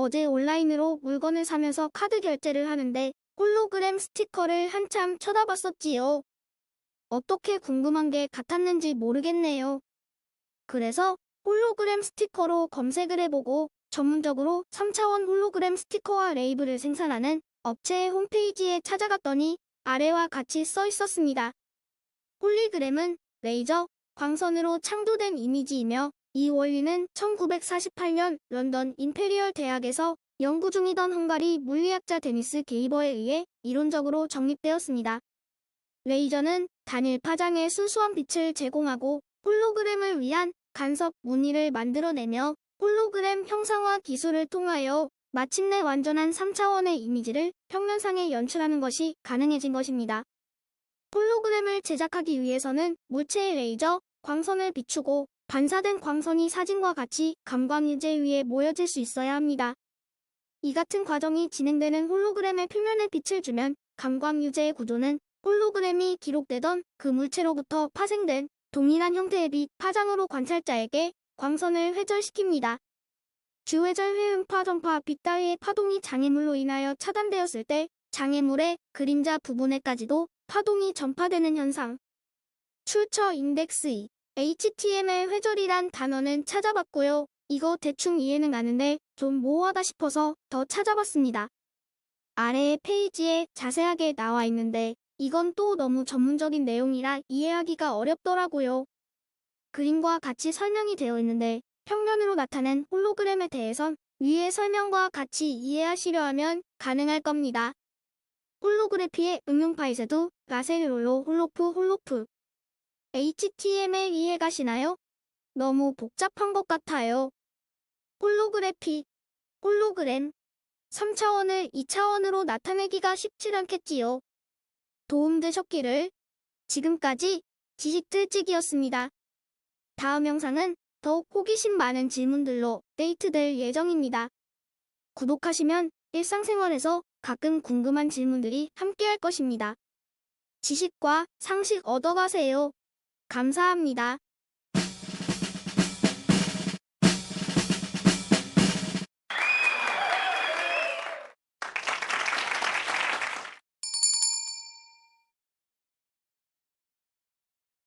어제 온라인으로 물건을 사면서 카드 결제를 하는데 홀로그램 스티커를 한참 쳐다봤었지요. 어떻게 궁금한 게 같았는지 모르겠네요. 그래서 홀로그램 스티커로 검색을 해보고 전문적으로 3차원 홀로그램 스티커와 레이블을 생산하는 업체의 홈페이지에 찾아갔더니 아래와 같이 써 있었습니다. 홀리그램은 레이저, 광선으로 창조된 이미지이며 이 원리는 1948년 런던 임페리얼 대학에서 연구 중이던 헝가리 물리학자 데니스 게이버에 의해 이론적으로 정립되었습니다. 레이저는 단일 파장의 순수한 빛을 제공하고 홀로그램을 위한 간섭 무늬를 만들어내며 홀로그램 형상화 기술을 통하여 마침내 완전한 3차원의 이미지를 평면상에 연출하는 것이 가능해진 것입니다. 홀로그램을 제작하기 위해서는 물체의 레이저, 광선을 비추고 반사된 광선이 사진과 같이 감광유제 위에 모여질 수 있어야 합니다. 이 같은 과정이 진행되는 홀로그램의 표면에 빛을 주면 감광유제의 구조는 홀로그램이 기록되던 그 물체로부터 파생된 동일한 형태의 빛 파장으로 관찰자에게 광선을 회절시킵니다. 주회절 회음파 전파 빛 따위의 파동이 장애물로 인하여 차단되었을 때 장애물의 그림자 부분에까지도 파동이 전파되는 현상. 출처 인덱스 2 HTML 회절이란 단어는 찾아봤고요. 이거 대충 이해는 가는데 좀 모호하다 싶어서 더 찾아봤습니다. 아래의 페이지에 자세하게 나와 있는데 이건 또 너무 전문적인 내용이라 이해하기가 어렵더라고요. 그림과 같이 설명이 되어 있는데 평면으로 나타낸 홀로그램에 대해선 위의 설명과 같이 이해하시려 하면 가능할 겁니다. 홀로그래피의 응용 파이세도 라셀롤로 홀로프 홀로프 HTML 이해 가시나요? 너무 복잡한 것 같아요. 홀로그래피, 홀로그램, 3차원을 2차원으로 나타내기가 쉽지 않겠지요. 도움되셨기를. 지금까지 지식틀찍이었습니다. 다음 영상은 더욱 호기심 많은 질문들로 데이트될 예정입니다. 구독하시면 일상생활에서 가끔 궁금한 질문들이 함께할 것입니다. 지식과 상식 얻어가세요. 감사합니다.